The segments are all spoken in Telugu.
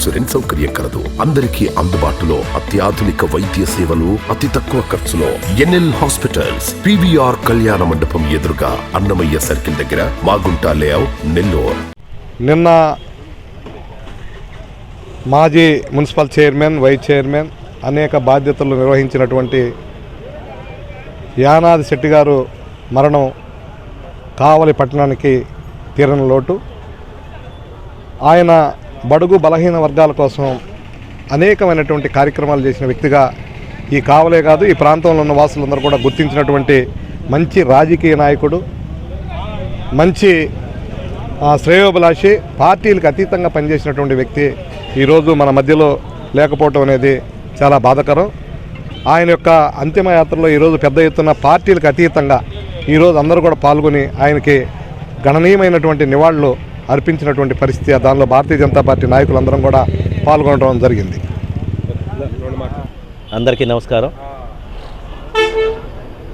ఇన్సూరెన్స్ సౌకర్యం కలదు. అందరికీ అందుబాటులో అత్యాధునిక వైద్య సేవలు అతి తక్కువ ఖర్చులో. ఎన్ఎల్ హాస్పిటల్స్ పివిఆర్ కళ్యాణ మండపం ఎదురుగా అన్నమయ్య సర్కిల్ దగ్గర మాగుంట లేఅవుట్ నెల్లూరు. నిన్న మాజీ మున్సిపల్ చైర్మన్ వైస్ చైర్మన్ అనేక బాధ్యతలు నిర్వహించినటువంటి యానాది శెట్టి గారు మరణం కావలి పట్టణానికి తీరని లోటు. ఆయన బడుగు బలహీన వర్గాల కోసం అనేకమైనటువంటి కార్యక్రమాలు చేసిన వ్యక్తిగా ఈ కావలే కాదు ఈ ప్రాంతంలో ఉన్న వాసులందరూ కూడా గుర్తించినటువంటి మంచి రాజకీయ నాయకుడు మంచి శ్రేయోభిలాషి పార్టీలకు అతీతంగా పనిచేసినటువంటి వ్యక్తి ఈరోజు మన మధ్యలో లేకపోవటం అనేది చాలా బాధకరం. ఆయన యొక్క అంతిమ యాత్రలో ఈరోజు పెద్ద ఎత్తున పార్టీలకు అతీతంగా ఈరోజు అందరూ కూడా పాల్గొని ఆయనకి గణనీయమైనటువంటి నివాళులు అర్పించినటువంటి పరిస్థితి దానిలో భారతీయ జనతా పార్టీ నాయకులందరం కూడా పాల్గొనడం జరిగింది. అందరికీ నమస్కారం.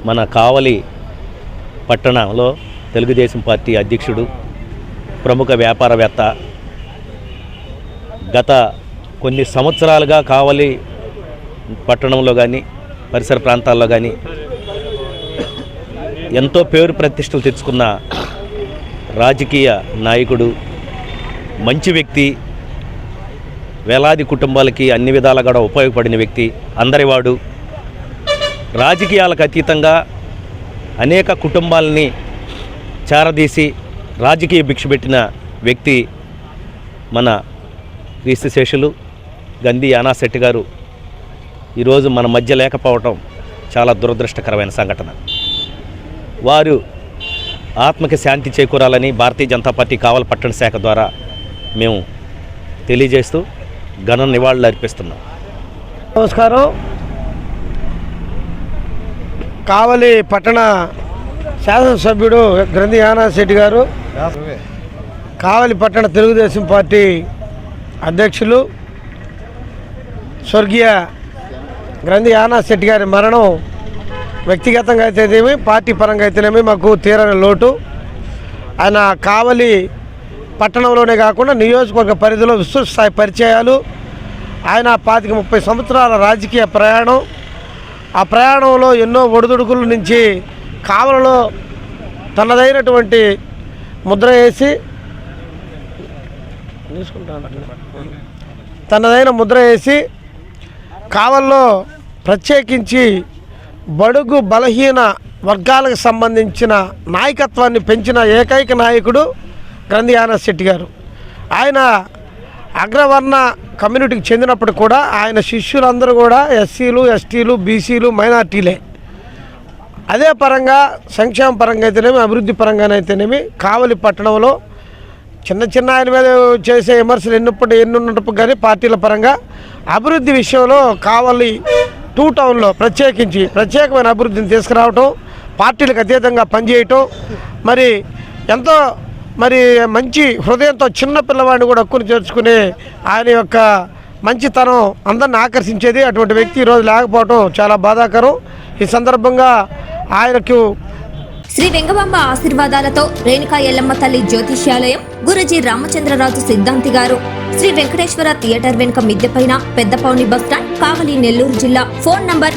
మన కావలి పట్టణంలో తెలుగుదేశం పార్టీ అధ్యక్షుడు ప్రముఖ వ్యాపారవేత్త గత కొన్ని సంవత్సరాలుగా కావలి పట్టణంలో కానీ పరిసర ప్రాంతాల్లో కానీ ఎంతో పేరు ప్రతిష్టలు తెచ్చుకున్న రాజకీయ నాయకుడు మంచి వ్యక్తి వేలాది కుటుంబాలకి అన్ని విధాలుగా కూడా ఉపయోగపడిన వ్యక్తి అందరివాడు. రాజకీయాలకు అతీతంగా అనేక కుటుంబాలని చారదీసి రాజకీయ భిక్ష పెట్టిన వ్యక్తి మన క్రీస్తు శేషులు గంధి యానాశెట్టి గారు. ఈరోజు మన మధ్య లేకపోవటం చాలా దురదృష్టకరమైన సంఘటన. వారు ఆత్మకి శాంతి చేకూరాలని భారతీయ జనతా పార్టీ కావల పట్టణ శాఖ ద్వారా మేము తెలియజేస్తూ ఘన నివాళులు అర్పిస్తున్నాం. నమస్కారం. కావలి పట్టణ శాసనసభ్యుడు గ్రంథి యానాశెట్టి గారు కావలి పట్టణ తెలుగుదేశం పార్టీ అధ్యక్షులు స్వర్గీయ గ్రంథి యానాశెట్టి గారి మరణం వ్యక్తిగతంగా అయితేనేమి పార్టీ పరంగా అయితేనేమి మాకు తీరని లోటు. ఆయన కావలి పట్టణంలోనే కాకుండా నియోజకవర్గ పరిధిలో విస్తృత పరిచయాలు. ఆయన పాతిక ముప్పై సంవత్సరాల రాజకీయ ప్రయాణం. ఆ ప్రయాణంలో ఎన్నో ఒడిదుడుకుల నుంచి కావలలో తనదైనటువంటి ముద్ర వేసి తనదైన ముద్ర వేసి కావల్లో ప్రత్యేకించి బడుగు బలహీన వర్గాలకు సంబంధించిన నాయకత్వాన్ని పెంచిన ఏకైక నాయకుడు గ్రంథియాన శెట్టి గారు. ఆయన అగ్రవర్ణ కమ్యూనిటీకి చెందినప్పుడు కూడా ఆయన శిష్యులందరూ కూడా ఎస్సీలు ఎస్టీలు బీసీలు మైనార్టీలే. అదే పరంగా సంక్షేమ పరంగా అయితేనేమి అభివృద్ధి పరంగానైతేనేమి కావలి పట్టణంలో చిన్న చిన్న ఆయన మీద చేసే విమర్శలు ఎన్నప్పుడు ఎన్నున్నప్పుడు కానీ పార్టీల పరంగా అభివృద్ధి విషయంలో కావలి టూ టౌన్లో ప్రత్యేకించి ప్రత్యేకమైన అభివృద్ధిని తీసుకురావటం పార్టీలకు అతీతంగా పనిచేయటం మరి ఎంతో మరి మంచి హృదయంతో చిన్న పిల్లవాడిని కూడా హక్కును చేర్చుకునే ఆయన యొక్క మంచితనం అందరిని ఆకర్షించేది అటువంటి వ్యక్తి ఈరోజు లేకపోవటం చాలా బాధాకరం. ఈ సందర్భంగా ఆయనకు శ్రీ వెంగబాంబ ఆశీర్వాదాలతో రేణుకా ఎల్లమ్మ తల్లి జ్యోతిష్యాలయం గురుజీ రామచంద్రరాజు సిద్ధాంతి గారు. శ్రీ వెంకటేశ్వర థియేటర్ వెనుక మిద్దెపైన పెద్దపౌని బస్ స్టాండ్ కావలి నెల్లూరు జిల్లా. Phone number